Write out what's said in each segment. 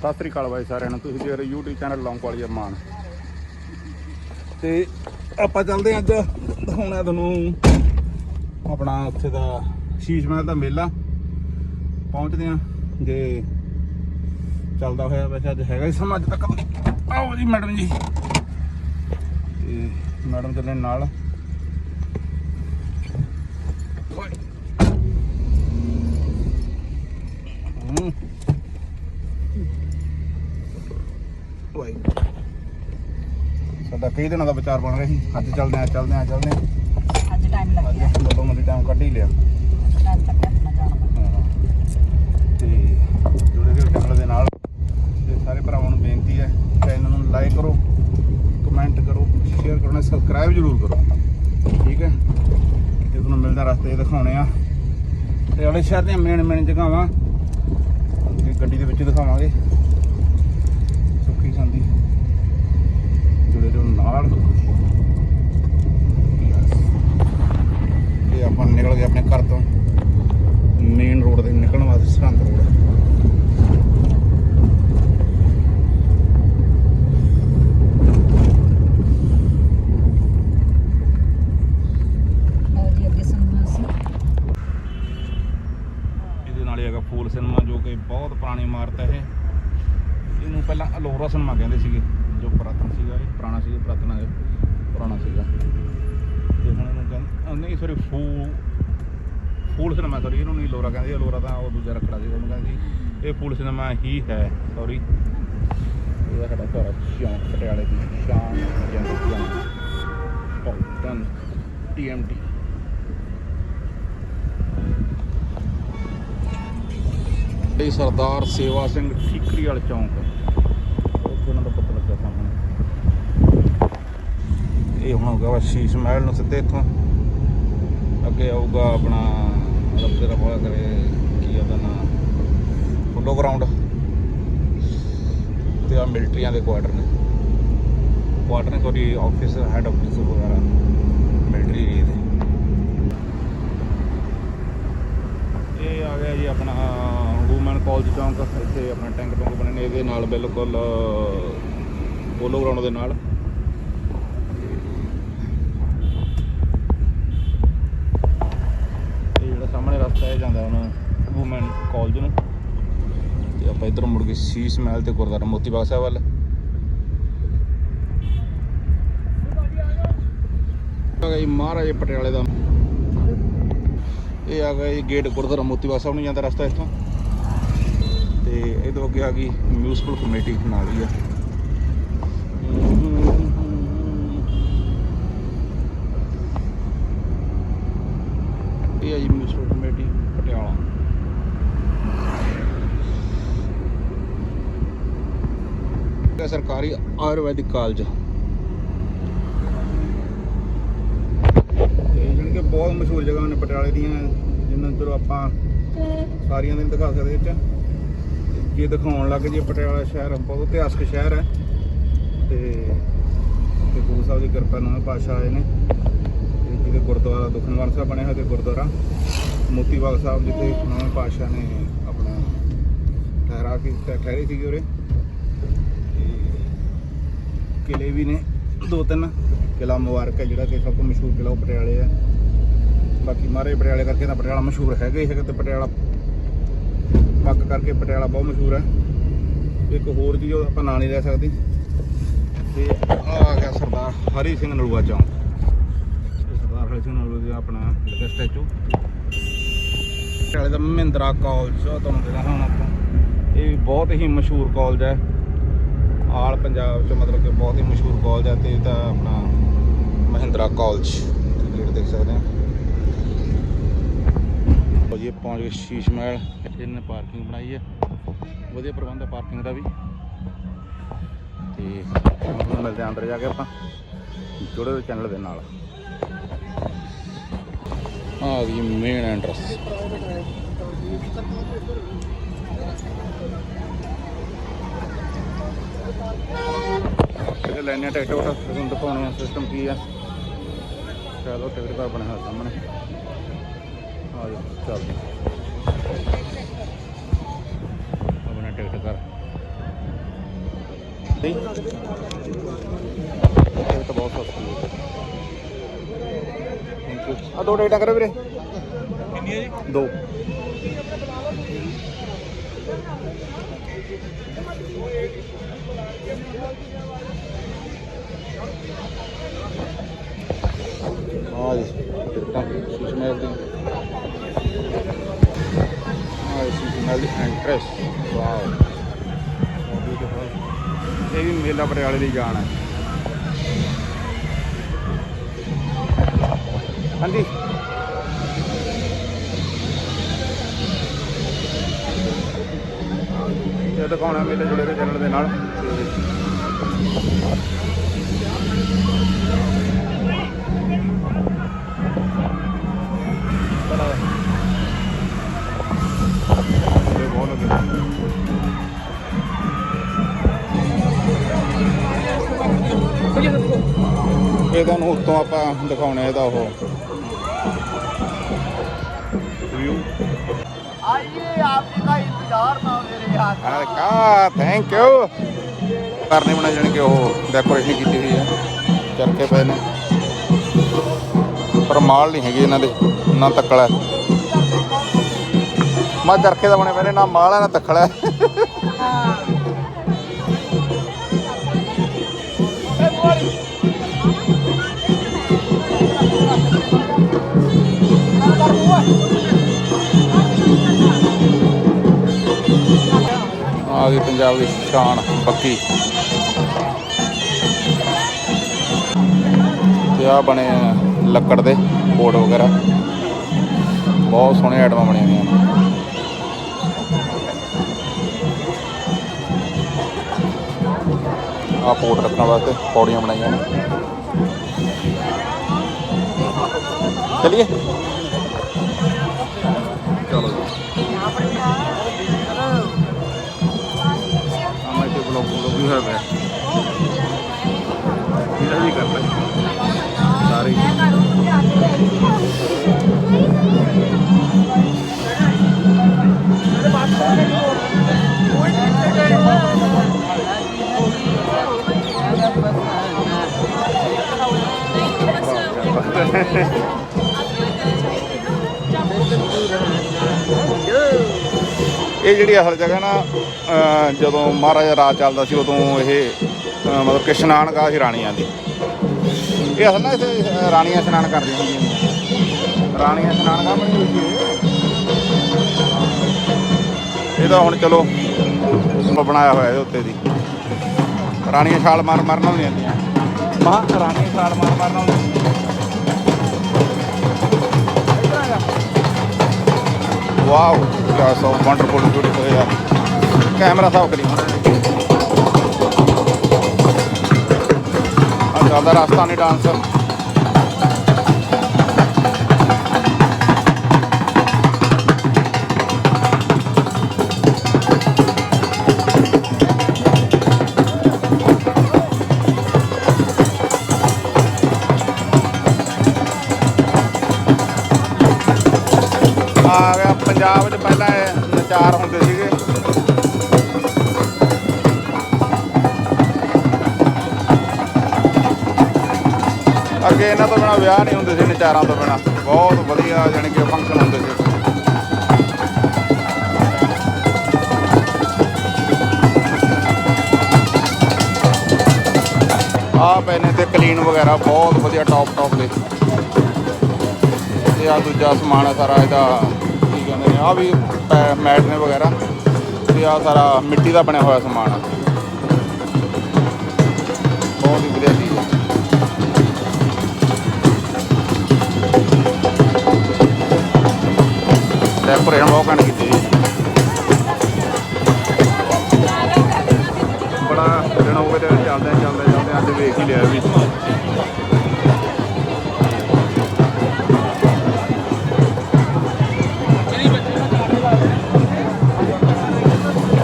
ਸਤਿ ਸ੍ਰੀ ਅਕਾਲ ਬਾਈ ਸਾਰਿਆਂ ਨੂੰ, ਤੁਸੀਂ ਦੇਖ ਰਹੇ YouTube ਚੈਨਲ ਲੌਂਗ ਵਾਲੀ ਅਰਮਾਨ ਤੇ ਆਪਾਂ ਚੱਲਦੇ ਹਾਂ ਅੱਜ, ਹੁਣ ਦਿਖਾਉਣਾ ਤੁਹਾਨੂੰ ਆਪਣਾ ਉੱਥੇ ਦਾ ਸ਼ੀਸ਼ ਮਹਿਲ ਦਾ ਮੇਲਾ। ਪਹੁੰਚਦੇ ਹਾਂ, ਜੇ ਚੱਲਦਾ ਹੋਇਆ ਵੈਸੇ ਅੱਜ ਹੈਗਾ ਹੀ ਸਮਾਂ, ਅੱਜ ਤੱਕ ਆਓ ਜੀ ਮੈਡਮ ਜੀ। ਤੇ ਮੈਡਮ ਚੱਲੇ ਨਾਲ। ਓਏ। ਹੂੰ। ਓਏ ਸਾਡਾ ਕਈ ਦਿਨਾਂ ਦਾ ਵਿਚਾਰ ਬਣ ਰਿਹਾ ਸੀ। ਅੱਜ ਚੱਲਦੇ ਆ ਚੱਲਦੇ ਆ ਚੱਲਦੇ ਆ ਅੱਜ ਟਾਈਮ ਲੱਗ ਅੱਜ ਗਿਆ ਮੱਲੋ ਮੱਲੀ ਟਾਈਮ ਕੱਢ ਹੀ ਲਿਆ। ਟਾਈਮ ਲੱਗ ਗਿਆ ਦਾ। ਤੇ ਜੁੜੇ ਰਹੋ ਚੈਨਲ ਦੇ ਨਾਲ। ਤੇ ਸਾਰੇ ਭਰਾਵਾਂ ਨੂੰ ਬੇਨਤੀ ਹੈ ਚੈਨਲ ਨੂੰ ਲਾਈਕ ਕਰੋ ਕਮੈਂਟ ਕਰੋ ਸ਼ੇਅਰ ਕਰੋ ਸਬਸਕ੍ਰਾਈਬ ਜ਼ਰੂਰ ਕਰੋ। ਠੀਕ ਹੈ? ਤੇ ਤੁਹਾਨੂੰ ਮਿਲਦਾ ਰਸਤੇ ਦਿਖਾਉਣੇ ਆ। ਤੇ ਵਾਲੇ ਸ਼ਹਿਰ ਦੀਆਂ ਮੇਨ ਮੇਨ ਜਗ੍ਹਾਵਾਂ। ਗੱਡੀ ਦੇ ਵਿੱਚ ਦਿਖਾਵਾਂਗੇ ਸੁੱਖੀ ਸੰਦੀ ਜੁੜੇ ਰਹੋ ਨਾਲ ਤੇ ਆਪਾਂ ਨਿਕਲ ਗਏ ਆਪਣੇ ਘਰ ਤੋਂ। ਮੇਨ ਰੋਡ ਤੇ ਨਿਕਲਣ ਵਾਸਤੇ ਸਰਹੰਦ ਫੂਲ ਸਿਨੇਮਾ ਜੋ ਕਿ ਬਹੁਤ ਪੁਰਾਣੀ ਇਮਾਰਤ ਹੈ ਇਹ। ਇਹਨੂੰ ਪਹਿਲਾਂ ਅਲੋਰਾ ਸਿਨੇਮਾ ਕਹਿੰਦੇ ਸੀਗੇ ਜੋ ਪੁਰਾਤਨ ਸੀਗਾ ਇਹ ਪੁਰਾਣਾ ਸੀਗਾ ਪੁਰਾਤਨ ਪੁਰਾਣਾ ਸੀਗਾ ਤੇ ਹੁਣ ਇਹਨੂੰ ਕਹਿੰਦੇ ਨਹੀਂ ਸੌਰੀ ਫੂ ਫੂਲ ਸਿਨੇਮਾ ਸੌਰੀ ਇਹਨੂੰ ਨਹੀਂ ਲੋਰਾ ਕਹਿੰਦੇ ਅਲੋਰਾ ਤਾਂ ਉਹ ਦੂਜਾ ਰੱਖੜਾ ਸੀ, ਉਹਨੂੰ ਕਹਿੰਦੇ ਸੀ। ਇਹ ਫੂਲ ਸਿਨੇਮਾ ਹੀ ਹੈ ਸੋਰੀ ਇਹਦਾ ਸਾਡਾ ਘਰ ਸ਼ੌਂਕ ਪਟਿਆਲੇ ਦੀ ਸ਼ਾਨ ਜੰਗੀਆਂ ਪੌਟਨ ਟੀਐਮਟੀ ਇਹ ਸਰਦਾਰ ਸੇਵਾ ਸਿੰਘ ਠੀਕਰੀ ਵਾਲੇ ਚੌਂਕ। ਉੱਥੇ ਉਹਨਾਂ ਦਾ ਪਤਾ ਲੱਗਾ ਸਾਹਮਣੇ। ਇਹ ਹੁਣ ਹੋਗਾ ਵਾ ਸ਼ੀਸ਼ ਮਹਿਲ ਨੂੰ ਸਿੱਧੇ ਇੱਥੋਂ। ਅੱਗੇ ਆਊਗਾ ਆਪਣਾ, ਰੱਬ ਤੇਰਾ ਭਲਾ ਕਰੇ, ਕੀ ਉਹਦਾ ਨਾਂ ਫੁੱਲੋ ਗਰਾਊਂਡ ਤੇ ਆ ਮਿਲਟਰੀਆਂ ਦੇ ਕੁਆਟਰ ਨੇ। ਕੁਆਟਰ ਨੇ ਸੌਰੀ ਆਫਿਸ ਹੈਡ ਆਫਿਸ ਵਗੈਰਾ ਮਿਲਟਰੀ ਦੇ। ਇਹ ਆ ਗਿਆ ਜੀ ਆਪਣਾ ਵੂਮਨ ਕਾਲਜ ਚੌਂਕ, ਇੱਥੇ ਆਪਣਾ ਟੈਂਕ ਟੌਂਕ ਬਣੇ ਨੇ, ਇਹਦੇ ਨਾਲ ਬਿਲਕੁਲ ਪੋਲੋ ਗਰਾਊਂਡ ਦੇ ਨਾਲ ਇਹ ਜਿਹੜਾ ਸਾਹਮਣੇ ਰਸਤਾ ਹੈ ਜਾਂਦਾ ਹੁਣ ਵੂਮਨ ਕਾਲਜ ਨੂੰ। ਤੇ ਆਪਾਂ ਇਧਰ ਮੁੜ ਕੇ ਸ਼ੀਸ਼ ਮਹਿਲ ਤੇ ਗੁਰਦੁਆਰਾ ਮੋਤੀ ਬਾਗ ਸਾਹਿਬ ਵੱਲ। ਆ ਗਿਆ ਜੀ ਮਹਾਰਾਜੇ ਪਟਿਆਲੇ ਦਾ। ਇਹ ਆ ਗਿਆ ਜੀ ਗੇਟ ਗੁਰਦੁਆਰਾ ਮੋਤੀ ਬਾਗ ਸਾਹਿਬ ਨੂੰ ਜਾਂਦਾ ਰਸਤਾ ਇੱਥੋਂ। ਤੇ ਇਹ ਤੋਂ ਅੱਗੇ ਆ ਗਈ ਮਿਊਨਿਸਪਲ ਕਮੇਟੀ ਨਾਲ ਹੀ ਆ। ਇਹ ਆ ਜੀ ਮਿਊਨਿਸਪਲ ਕਮੇਟੀ ਇਹ ਸਰਕਾਰੀ ਆਯੁਰਵੈਦਿਕ ਕਾਲਜ। ਤੇ ਜਾਣੀ ਕਿ ਬਹੁਤ ਮਸ਼ਹੂਰ ਜਗ੍ਹਾ ਨੇ ਪਟਿਆਲੇ ਦੀਆਂ ਜਿਨ੍ਹਾਂ ਨੂੰ ਚਲੋ ਆਪਾਂ ਸਾਰੀਆਂ ਦੇ ਨਹੀਂ ਦਿਖਾ ਸਕਦੇ ਇਹ 'ਚ ਜੇ ਦਿਖਾਉਣ ਲੱਗ ਜੇ ਪਟਿਆਲਾ ਸ਼ਹਿਰ ਬਹੁਤ ਇਤਿਹਾਸਕ ਸ਼ਹਿਰ ਹੈ। ਤੇ ਤੇ ਗੁਰੂ ਸਾਹਿਬ ਦੀ ਕਿਰਪਾ ਨਾਲ ਪਾਸ਼ਾ ਆਏ ਨੇ। ਤੇ ਜਿਹਦੇ ਗੁਰਦੁਆਰਾ ਦੁਖਨਵਾਰ ਸਾਹਿਬ ਬਣਿਆ ਹੋਇਆ ਤੇ ਗੁਰਦੁਆਰਾ ਮੋਤੀ ਬਾਗ ਸਾਹਿਬ, ਜਿੱਥੇ ਨਵੇਂ ਪਾਸ਼ਾ ਨੇ ਆਪਣਾ ਠਹਿਰਾ ਕੇ, ਠਹਿਰੇ ਸੀਗੇ ਉਰੇ। ਕਿਲੇ ਵੀ ਨੇ, ਦੋ ਤਿੰਨ ਕਿਲਾ ਮੁਬਾਰਕ ਹੈ ਜਿਹੜਾ ਕਿ ਸਭ ਤੋਂ ਮਸ਼ਹੂਰ ਕਿਲਾ ਉਹ ਪਟਿਆਲੇ ਹੈ। ਬਾਕੀ ਮਾਰੇ ਪਟਿਆਲੇ ਕਰਕੇ ਤਾਂ ਪਟਿਆਲਾ ਮਸ਼ਹੂਰ ਹੈਗਾ ਹੀ ਹੈਗਾ ਤੇ ਪਟਿਆਲਾ ਪੱਕ ਕਰਕੇ ਪਟਿਆਲਾ ਬਹੁਤ ਮਸ਼ਹੂਰ ਹੈ। ਇੱਕ ਹੋਰ ਚੀਜ਼ ਉਹ ਆਪਾਂ ਨਾਂ ਨਹੀਂ ਲੈ ਸਕਦੇ। ਤੇ ਆ ਗਿਆ ਸਰਦਾਰ ਹਰੀ ਸਿੰਘ ਨਲੂਆ ਚੌਂਕ। ਇਹ ਸਰਦਾਰ ਹਰੀ ਸਿੰਘ ਨਲੂਆ ਦਾ ਆਪਣਾ ਲੱਗਾ ਸਟੈਚੂ। ਪਟਿਆਲੇ ਦਾ ਮਹਿੰਦਰਾ ਕਾਲਜ ਤੁਹਾਨੂੰ ਦਿਖਾਉਣਾ ਹੁਣ ਆਪਾਂ। ਇਹ ਵੀ ਬਹੁਤ ਹੀ ਮਸ਼ਹੂਰ ਕਾਲਜ ਹੈ। ਆਲ ਪੰਜਾਬ ਚ ਮਤਲਬ ਕਿ ਬਹੁਤ ਹੀ ਮਸ਼ਹੂਰ ਕਾਲਜ ਹੈ ਤੇ ਇਹ ਤਾਂ ਆਪਣਾ ਮਹਿੰਦਰਾ ਕਾਲਜ ਗੇਟ ਦੇਖ ਸਕਦੇ ਆ। ਲਓ ਜੀ ਪਹੁੰਚ ਗਏ ਸ਼ੀਸ਼ ਮਹਿਲ, ਇੱਥੇ ਨੇ ਪਾਰਕਿੰਗ ਬਣਾਈ ਹੈ ਵਧੀਆ ਪ੍ਰਬੰਧ ਹੈ ਪਾਰਕਿੰਗ ਦਾ ਵੀ। ਤੇ ਹੁਣ ਮਿਲਦੇ ਹਾਂ ਅੰਦਰ ਜਾ ਕੇ ਆਪਾਂ, ਜੁੜੇ ਹੋਏ ਚੈਨਲ ਦੇ ਨਾਲ। ਆ ਗਈ ਮੇਨ ਐਂਟਰਸ ਇਹ ਲੈਣੇ ਟਿਕਟ ਉਹ ਤੁਹਾਨੂੰ ਦਿਖਾਉਣੇ ਆ ਸਿਸਟਮ ਕੀ ਆ। ਚਲੋ ਟਿਕਟ ਘਰ ਬਣਿਆ ਹੋਇਆ ਸਾਹਮਣੇ। ਆ ਜਾਓ ਚੱਲਦੇ ਆਪਣਾ ਟਿਕਟ ਕਰ। ਨਹੀਂ। ਇਹ ਤਾਂ ਬਹੁਤ ਸਸਤੀ ਹੈ। ਆ ਦੋ ਟਿਕਟਾਂ ਕਰੋ ਵੀਰੇ। ਕਿੰਨੀ ਹੈ ਜੀ? ਦੋ। ਆ ਜੀ ਟਿਕਟਾਂ ਦੀ। ਆ ਸ਼ੀਸ਼ ਦੀ ਐਂਟਰੈਂਸ ਵਾਓ। ਇਹ ਵੀ ਮੇਲਾ ਪਟਿਆਲੇ ਲਈ ਜਾਣਾ ਹਾਂਜੀ। ਇਹ ਦਿਖਾਉਣਾ ਮੇਰੇ ਜੁੜੇ ਹੋਏ ਚੈਨਲ ਦੇ ਨਾਲ। ਇਹ ਤੁਹਾਨੂੰ ਉੱਤੋਂ ਆਪਾਂ ਦਿਖਾਉਣੇ ਇਹਦਾ ਉਹ। ਆਈਏ ਆਪਕੇ ਇੰਤਜ਼ਾਰ ਨਾ ਕਾ ਥੈਂਕ ਯੂ ਕਰਨੇ ਬਣਾ ਜਾਣ ਕਿ ਉਹ ਡੈਕੋਰੇਸ਼ਨ ਕੀਤੀ ਹੋਈ ਹੈ ਚਰਖੇ ਪਏ ਨੇ ਪਰ ਮਾਲ ਨਹੀਂ ਹੈਗੀ ਇਹਨਾਂ ਦੇ, ਨਾ ਤੱਕੜਾ ਹੈ। ਮਾ ਚਰਖੇ ਦਾ ਬਣੇ ਪਏ ਨੇ, ਨਾ ਮਾਲ ਹੈ ਨਾ ਤੱਕੜਾ ਹੈ। ਆ ਗਈ ਪੰਜਾਬ ਦੀ ਸ਼ਾਨ ਬੱਕੀ ਤੇ ਆ ਬਣੇ ਲੱਕੜ ਦੇ ਕੋਟ ਵਗੈਰਾ। ਬਹੁਤ ਸੋਹਣੇ ਆਈਟਮਾਂ ਬਣੀਆਂ ਹੋਈਆਂ ਨੇ। ਆ ਪੋਟ ਰੱਖਣ ਵਾਸਤੇ ਪੌੜੀਆਂ ਬਣਾਈਆਂ ਨੇ। ਚਲਿਏ। ਇਹ ਜਿਹੜੀ ਅਸਲ ਜਗ੍ਹਾ ਨਾ, ਅਹ, ਜਦੋਂ ਮਹਾਰਾਜਾ ਰਾਜ ਚੱਲਦਾ ਸੀ, ਉਦੋਂ ਇਹ, ਅਹ, ਮਤਲਬ ਕਿ ਇਸ਼ਨਾਨ ਗਾ ਸੀ ਰਾਣੀਆਂ ਦੀ। ਇਹ ਅਸਲ ਨਾ ਇੱਥੇ, ਅਹ, ਰਾਣੀਆਂ ਇਸ਼ਨਾਨ ਕਰਦੀਆਂ ਹੁੰਦੀਆਂ ਨੇ। ਰਾਣੀਆਂ ਇਸ਼ਨਾਨ ਗਾ ਬਣੀ ਹੋਈ ਸੀ ਇਹ। ਤਾਂ ਹੁਣ ਚਲੋ ਬਣਾਇਆ ਹੋਇਆ ਇਹਦੇ ਉੱਤੇ ਦੀ। ਰਾਣੀਆਂ ਛਾਲ ਮਾਰ ਮਾਰਨ ਹੁੰਦੀਆਂ। ਨੇ ਮਹਾ, ਰਾਣੀਆਂ ਛਾਲ ਮਾਰ ਮਾਰਨ ਹੁੰਦੀਆਂ ਵਾਓ ਕਿਆ ਸੋ ਵੰਡਰਫੁਲ ਬਿਊਟੀਫੁਲ ਯਾਰ। ਕੈਮਰਾ ਸਾਫ਼ ਕਰੀ। ਆ ਚੱਲਦਾ ਰਾਜਸਥਾਨੀ ਆ ਗਿਆ ਪੰਜਾਬ 'ਚ ਪਹਿਲਾਂ ਇਹ ਨਚਾਰ ਹੁੰਦੇ ਸੀਗੇ। ਅੱਗੇ ਇਹਨਾਂ ਤੋਂ ਬਿਨਾ ਵਿਆਹ ਨਹੀਂ ਹੁੰਦੇ ਸੀ, ਨਚਾਰਾਂ ਤੋਂ ਬਿਨਾ। ਬਹੁਤ ਵਧੀਆ ਜਾਣੀ ਕਿ ਫੰਕਸ਼ਨ ਹੁੰਦੇ ਸੀ। ਆ ਪਏ ਤੇ ਕਲੀਨ ਵਗੈਰਾ ਬਹੁਤ ਵਧੀਆ ਟੌਪ ਟੌਪ ਦੇ। ਤੇ ਆ ਦੂਜਾ ਸਮਾਨ ਹੈ ਸਾਰਾ ਇਹਦਾ। ਨੇ ਆ ਵੀ ਪੈ- ਮੈਟ ਨੇ ਵਗੈਰਾ ਤੇ ਆ ਸਾਰਾ ਮਿੱਟੀ ਦਾ ਬਣਿਆ ਹੋਇਆ ਸਮਾਨ ਆ। ਬਹੁਤ ਹੀ ਵਧੀਆ ਚੀਜ਼ ਹੈ ਡੈਕੋਰੇਸ਼ਨ ਬਹੁਤ ਘੈਂਟ ਕੀਤੀ ਜੀ ਬੜਾ ਦਿਨ ਹੋ ਗਏ ਤੇ ਚੱਲਦੇ ਚੱਲਦੇ ਚੱਲਦੇ ਅੱਜ ਵੇਖ ਹੀ ਲਿਆ ਵੀ।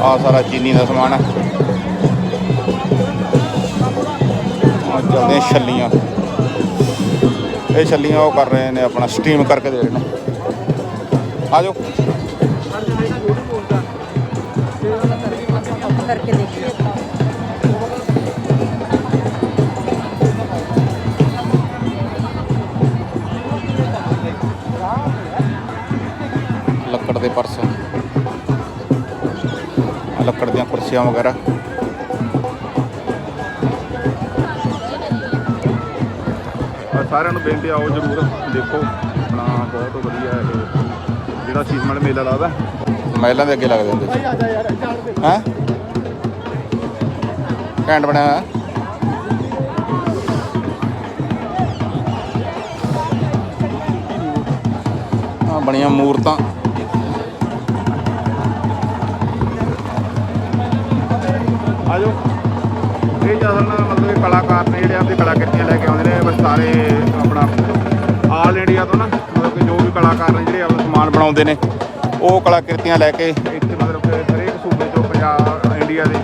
ਆ ਸਾਰਾ ਚੀਨੀ ਦਾ ਸਮਾਨ ਹੈ। ਆ ਚੱਲਦੇ ਛੱਲੀਆਂ। ਇਹ ਛੱਲੀਆਂ ਉਹ ਕਰ ਰਹੇ ਨੇ ਆਪਣਾ ਸਟੀਮ ਕਰਕੇ ਦੇ ਰਹੇ ਨੇ। ਆ ਜਾਓ। ਲੱਕੜ ਦੇ ਪਰਸੋਂ। ਲੱਕੜ ਦੀਆਂ ਕੁਰਸੀਆਂ ਵਗੈਰਾ। ਸਾਰਿਆਂ ਨੂੰ ਬੇਨਤੀ ਆਓ ਜਰੂਰ ਦੇਖੋ। ਆਪਣਾ ਬਹੁਤ ਵਧੀਆ ਇਹ ਜਿਹੜਾ ਸੀਜ਼ਨਲ ਮੇਲਾ ਲੱਗਦਾ। ਮਹਿਲਾਂ ਦੇ ਅੱਗੇ ਲੱਗਦੇ ਹੁੰਦੇ ਸੀ। ਆ ਜਾ ਯਾਰ ਚੱਲ ਦੇ ਹੈਂ? ਘੈਂਟ ਬਣਿਆ ਹੋਇਆ। ਆ ਬਣੀਆਂ ਮੂਰਤਾਂ। ਮਤਲਬ ਕਿ ਕਲਾਕਾਰ ਨੇ ਜਿਹੜੇ ਆਪਣੀ ਕਲਾਕ੍ਰਿਤੀਆਂ ਲੈ ਕੇ ਆਉਂਦੇ ਨੇ ਬਸ ਸਾਰੇ ਆਪਣਾ ਆਲ ਇੰਡੀਆ ਤੋਂ ਨਾ ਮਤਲਬ ਕਿ ਜੋ ਵੀ ਕਲਾਕਾਰ ਨੇ ਜਿਹੜੇ ਆਪਣਾ ਸਮਾਨ ਬਣਾਉਂਦੇ ਨੇ ਉਹ ਕਲਾਕ੍ਰਿਤੀਆਂ ਲੈ ਕੇ ਇੱਥੇ ਮਤਲਬ ਕਿ ਹਰੇਕ ਸੂਬੇ ਤੋਂ ਪੰਜਾਬ ਇੰਡੀਆ ਦੇ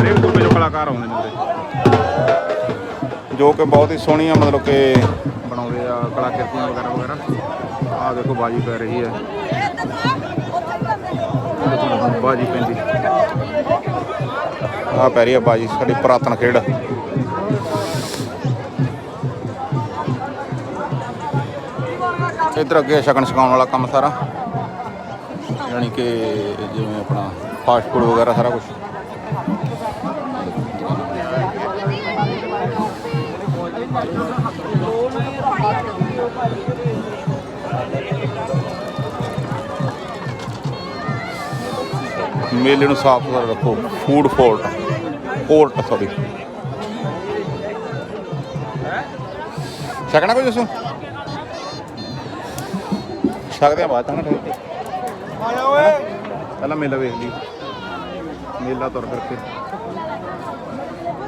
ਹਰੇਕ ਸੂਬੇ ਤੋਂ ਕਲਾਕਾਰ ਆਉਂਦੇ ਨੇ ਜੋ ਕਿ ਬਹੁਤ ਹੀ ਸੋਹਣੀਆਂ ਮਤਲਬ ਕਿ ਬਣਾਉਂਦੇ ਆ ਕਲਾਕ੍ਰਿਤੀਆਂ ਵਗੈਰਾ ਵਗੈਰਾ। ਆਹ ਦੇਖੋ ਬਾਜੀ ਪੈ ਰਹੀ ਹੈ। ਬਾਜੀ ਪੈਂਦੀ। ਆਹ ਪੈ ਰਹੀ ਹੈ ਬਾਜੀ, ਸਾਡੀ ਪੁਰਾਤਨ ਖੇਡ। ਇੱਧਰ ਅੱਗੇ ਛਕਣ ਛਕਾਉਣ ਵਾਲਾ ਕੰਮ ਸਾਰਾ। ਯਾਨੀ ਕਿ ਜਿਵੇਂ ਆਪਣਾ ਫਾਸਟ ਫੂਡ ਵਗੈਰਾ ਸਾਰਾ ਕੁਝ ਮੇਲੇ ਨੂੰ ਸਾਫ਼ ਸੁਥਰਾ ਰੱਖੋ। ਫੂਡ ਫੋਰਟ ਕੋਲਟ ਸੌਰੀ ਛਕਣਾ ਕੋਈ ਦੱਸੋ ਛਕਦੇ ਆ ਬਾਅਦ ਤਾਂ ਆਇਆ ਓਏ ਪਹਿਲਾਂ ਮੇਲਾ ਵੇਖ ਲਈ। ਮੇਲਾ ਤੁਰ ਕਰਕੇ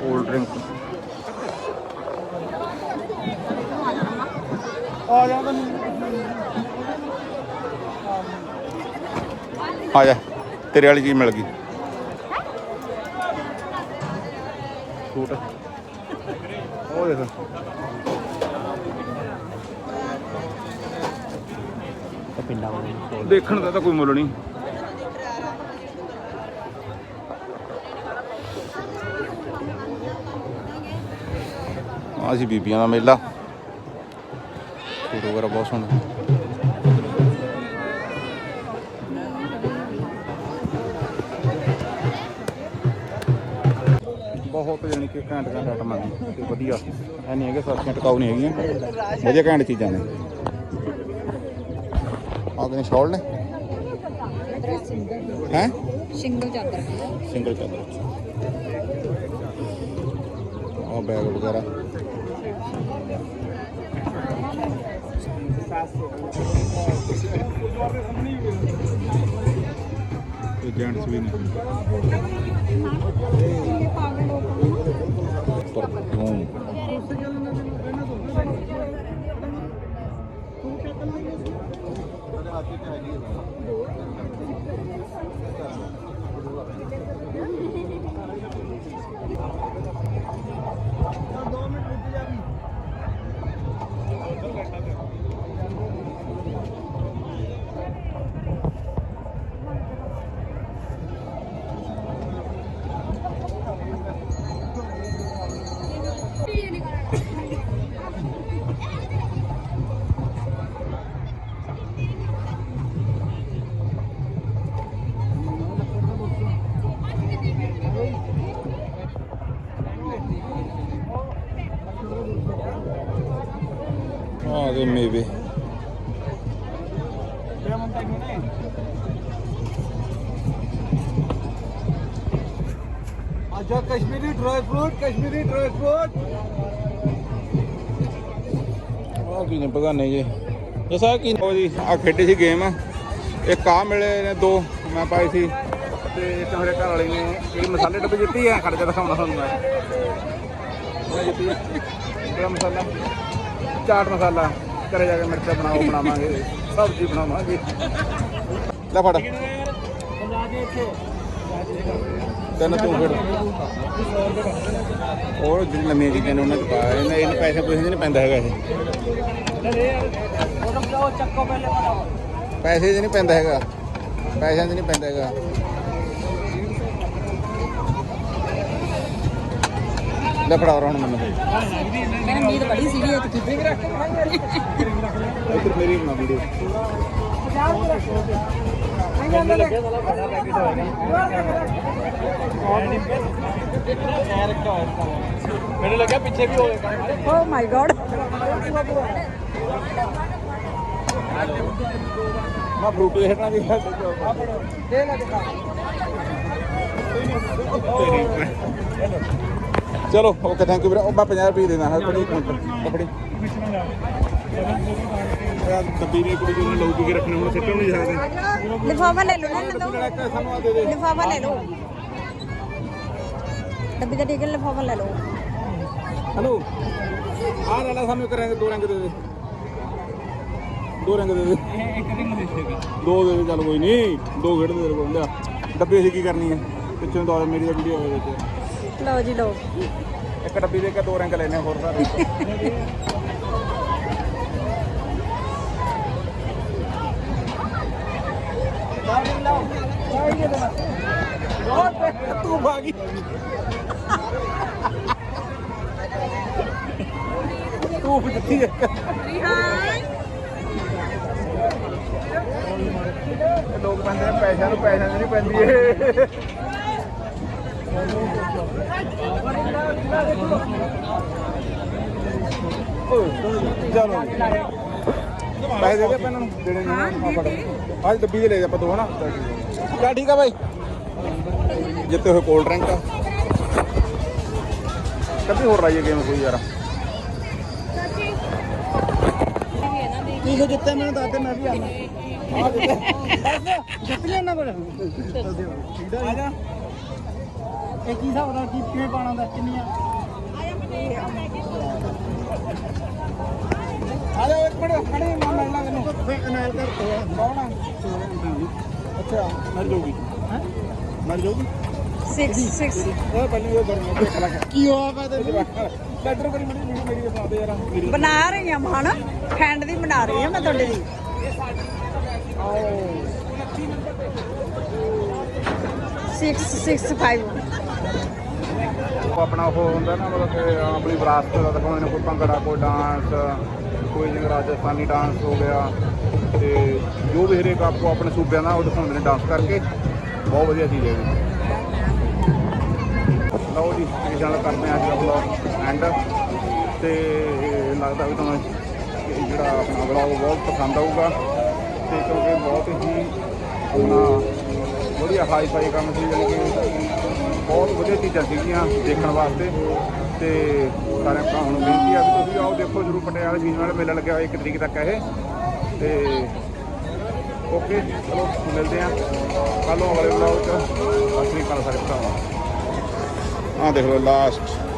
ਕੋਲਡ ਡਰਿੰਕ ਆ ਜਾ ਆ ਜਾ। ਤੇਰੇ ਵਾਲੀ ਚੀਜ਼ ਮਿਲ ਗਈ। ਸੂਟ। ਉਹ ਦੇਖ। ਦੇਖਣ ਦਾ ਤਾਂ ਕੋਈ ਮੁੱਲ ਨਹੀਂ। ਆ ਬੀਬੀਆਂ ਦਾ ਮੇਲਾ। ਸੂਟ ਵਗੈਰਾ ਬਹੁਤ ਸੋਹਣੇ। ਬਹੁਤ ਜਾਣੀ ਕਿ ਘੈਂਟ ਘੈਂਟ ਆਈਟਮਾਂ ਨੇ ਤੇ ਵਧੀਆ। ਐ ਨਹੀਂ ਹੈਗੇ ਸਸਤੀਆਂ ਟਿਕਾਊ ਨਹੀਂ ਹੈਗੀਆਂ। ਵਧੀਆ ਘੈਂਟ ਚੀਜ਼ਾਂ ਨੇ। ਆ ਗਏ ਸ਼ਾਲ ਨੇ। ਹੈ? ਸਿੰਗਲ ਚਾਦਰ। ਸਿੰਗਲ ਚਾਦਰ। ਆ ਬੈਗ ਵਗੈਰਾ। ਇਹ ਜੈਂਟਸ ਵੀ ਨੇ। Thank you. ਇਹ ਮੇਵੇ। ਅੱਛਾ Kashmiri dry fruit Kashmiri dry fruit ਆਹ ਕੀ ਨੇ ਬਗਾਨੇ ਜੇ। ਜਸਾ ਕੀ ਹੋ ਜੀ ਆ ਖੇਡੀ ਸੀ ਗੇਮ ਇਹ ਕਾ ਮਿਲੇ ਨੇ ਦੋ ਮੈਂ ਪਾਈ ਸੀ। ਤੇ ਇੱਕ ਮੇਰੇ ਘਰ ਵਾਲੀ ਨੇ ਇਹ ਮਸਾਲੇ ਡੱਬੇ ਜਿੱਤੀ ਆ ਖਰਚਾ ਦਿਖਾਉਣਾ ਤੁਹਾਨੂੰ ਮੈਂ। ਜਿੱਤੀ ਆ। ਮਸਾਲਾ? ਚਾਟ ਮਸਾਲਾ। ਘਰੇ ਜਾ ਕੇ ਮਿਰਚਾਂ ਬਣਾਓ, ਬਣਾਵਾਂਗੇ। ਸਬਜ਼ੀ ਬਣਾਵਾਂਗੇ। ਲੈ ਫੜ। ਤੈਨੂੰ ਤੂੰ ਫਿਰ ਹੋਰ ਜਿਹੜੀ ਲੰਮੀਆਂ ਚੀਜ਼ਾਂ ਨੇ, ਉਹਨਾਂ ਚ ਪਾ ਇਹਨਾਂ ਇਹਨੂੰ ਪੈਸੇ ਪੂਸੇ ਨਹੀਂ ਪੈਂਦਾ ਹੈਗਾ ਇਹ। ਪੈਸੇ 'ਚ ਨਹੀਂ ਪੈਂਦਾ ਹੈਗਾ। ਪੈਸਿਆਂ 'ਚ ਨਹੀਂ ਪੈਂਦਾ ਹੈਗਾ। ਲੈ ਫੜਾ ਹੁਣ ਮੈਨੂੰ। ਮੈਨੂੰ ਨੀਂਦ ਬੜੀ ਸੀਗੀ ਇਹ ਕਿਤੇ ਇੱਧਰ ਮੇਰੀ ਬਣਾ ਵੀਡੀਓ। ਮੈਨੂੰ ਲੱਗਿਆ ਪਿੱਛੇ ਵੀ ਹੋਏਗਾ ਓ ਮਾਈ ਗॉड ਮੈਂ ਫਰੂਟ ਦੇਖਣਾ ਵੀ ਚਲੋ ਓਕੇ ਥੈਂਕ ਯੂ ਵੀਰੇ। ਉਹ ਮੈਂ 50 ਰੁਪਏ ਦੇਣਾ ਹੈ ਥੋੜੀ ਕੱਪੜੀ ਯਾਰ ਦੱਬੀ ਨੇ ਕੁੜੀ ਨੂੰ ਲਊ ਕੇ ਰੱਖਣੇ ਹੁਣ ਸਿੱਟਣ ਨਹੀਂ ਸਕਦੇ ਲਿਫਾਫਾ ਲੈ ਲਓ। ਨਾ ਮੈਨੂੰ ਸਾਨੂੰ ਆ ਦੇ ਦੇ। ਲਿਫਾਫਾ ਲੈ ਲਓ। ਡੱਬੀ ਦਾ ਟਿਕਟ ਲਿਫਾਫਾ ਲੈ ਲਓ। ਹੈਲੋ ਆਹ ਵਾਲਾ ਸਾਨੂੰ ਇੱਕ ਰੰਗ ਦੋ ਰੰਗ ਦੇ ਦੇ। ਦੋ ਰੰਗ ਦੇ ਦੇ। ਦੇ ਦੋ ਦੇ ਦੇ ਚੱਲ ਕੋਈ ਨਹੀਂ। ਦੋ ਖੇਡ ਦੇ ਤੇਰੇ ਕੋਲ ਲਿਆ। ਡੱਬੀ ਅਸੀਂ ਕੀ ਕਰਨੀ ਹੈ? ਪਿੱਛੋਂ ਦੋ ਮੇਰੀ ਦਾ ਵੀਡੀਓ ਹੋਵੇ ਵਿੱਚ। ਲਓ ਜੀ, ਲਓ। ਇੱਕ ਡੱਬੀ ਦੇ ਕੇ ਦੋ ਰੰਗ ਲੈਣੇ ਹੋਰ ਸਾਰੇ। ਤੂੰ ਭਾਗੀ ਤੂੰ ਕਿੱਥੇ ਹੈ ਲੋਕ ਬੰਦੇ ਨੇ ਪੈਸਿਆਂ ਨੂੰ ਪੈਸਿਆਂ ਦੀ ਨਹੀਂ ਪੈਂਦੀ ਇਹ। ਚਲੋ ਪੈਸੇ ਦੇ ਦੇ। ਆਪਾਂ ਇਹਨਾਂ ਨੂੰ ਦੇਣੇ ਨੇ ਆ ਫੜ ਅੱਜ ਡੱਬੀ ਦੇ ਲੈ ਆਪਾਂ ਦੋ ਹਨਾ? ਚੱਲ ਠੀਕ ਆ ਬਾਈ? ਜਿੱਤੇ ਹੋਏ ਕੋਲਡ ਡਰਿੰਕ ਕਦੀ ਹੋਰ ਲਾਈਏ ਗੇਮ ਕੋਈ ਯਾਰ। ਕੀ ਜੋ ਜਿੱਤੇ ਮੈਨੂੰ ਦੱਸ ਦੇ ਮੈਂ ਵੀ ਆਣਾ ਆ ਦੇ। ਜੱਪੀਆਂ ਨਾ ਕੋਲ। ਆ ਜਾ। ਇਹ ਕੀ ਹਿਸਾਬ ਦਾ ਕੀ ਕਿਵੇਂ ਪਾਣਾ ਦਾ ਕਿੰਨੀਆਂ ਆ? ਜਾ ਇੱਕ ਮਿੰਟ ਖੜੇ ਮੈਂ ਮਿਲਣਾ ਤੈਨੂੰ। ਨਾਲ ਕਰ ਕੌਣ ਆ? ਅੱਛਾ ਮਰ ਜਾਊਗੀ। ਹਾਂ? ਮਰ ਜਾਊਗੀ? 6 6 ਉਹ ਪਹਿਲਾਂ ਉਹ ਬਣ ਦੇਖ ਲਾ। ਕੀ ਹੋਆ ਵਾ ਤੇ ਲੈਟਰ ਕਰੀ ਮੇਰੀ ਵੀਡੀਓ ਮੇਰੀ ਦਿਖਾ ਦੇ ਯਾਰ। ਮੇਰੀ ਬਣਾ ਰਹੀ ਹਾਂ ਮਾਣ ਫੈਂਡ ਦੀ ਬਣਾ ਰਹੀ ਹਾਂ ਮੈਂ ਤੁਹਾਡੇ ਦੀ ਫਾਈਵ ਉਹ ਆਪਣਾ ਉਹ ਹੁੰਦਾ ਨਾ ਮਤਲਬ ਕਿ ਆਪਣੀ ਵਿਰਾਸਤ ਦਾ ਦਿਖਾਉਂਦੇ ਨੇ ਕੋਈ ਭੰਗੜਾ, ਕੋਈ ਡਾਂਸ ਕੋਈ ਜਿਵੇਂ ਰਾਜਸਥਾਨੀ ਡਾਂਸ ਹੋ ਗਿਆ ਤੇ ਜੋ ਵੀ ਹਰੇਕ ਆਪਕੋ ਆਪਣੇ ਸੂਬਿਆਂ ਦਾ ਉਹ ਦਿਖਾਉਂਦੇ ਨੇ ਡਾਂਸ ਕਰਕੇ। ਬਹੁਤ ਵਧੀਆ ਚੀਜ਼ ਹੈ ਜੀ। ਲਓ ਜੀ, ਇਹ ਨਾਲ ਕਰਦੇ ਹਾਂ ਅੱਜ ਦਾ ਵਲੌਗ ਐਂਡ ਤੇ ਲੱਗਦਾ ਵੀ ਤੁਹਾਨੂੰ ਇਹ ਜਿਹੜਾ ਆਪਣਾ ਵਲੌਗ ਬਹੁਤ ਪਸੰਦ ਆਊਗਾ। ਤੇ ਕਿਉਂਕਿ ਬਹੁਤ ਹੀ ਆਪਣਾ ਵਧੀਆ ਹਾਈ ਫਾਈ ਕੰਮ ਸੀ ਜਾਣੀ ਕਿ ਬਹੁਤ ਵਧੀਆ ਚੀਜ਼ਾਂ ਸੀਗੀਆਂ ਦੇਖਣ ਵਾਸਤੇ। ਤੇ ਸਾਰਿਆਂ ਭਰਾਵਾਂ ਨੂੰ ਬੇਨਤੀ ਆ ਵੀ ਤੁਸੀਂ ਆਓ, ਦੇਖੋ, ਜਰੂਰ ਪਟਿਆਲੇ ਜੀਨ ਵਾਲਾ ਮੇਲਾ ਲੱਗਿਆ ਹੋਇਆ 1 ਤਰੀਕ ਤੱਕ ਇਹ। ਤੇ ਓਕੇ, ਚਲੋ, ਮਿਲਦੇ ਆ। ਕੱਲੋਂ ਅਗਲੇ ਵਲੌਗ ਚ। ਸਤਿ ਕਰ ਅਕਾਲ ਸਾਰੇ ਭਰਾਵਾਂ। ਆ ਦੇਖ ਲਓ ਲਾਸਟ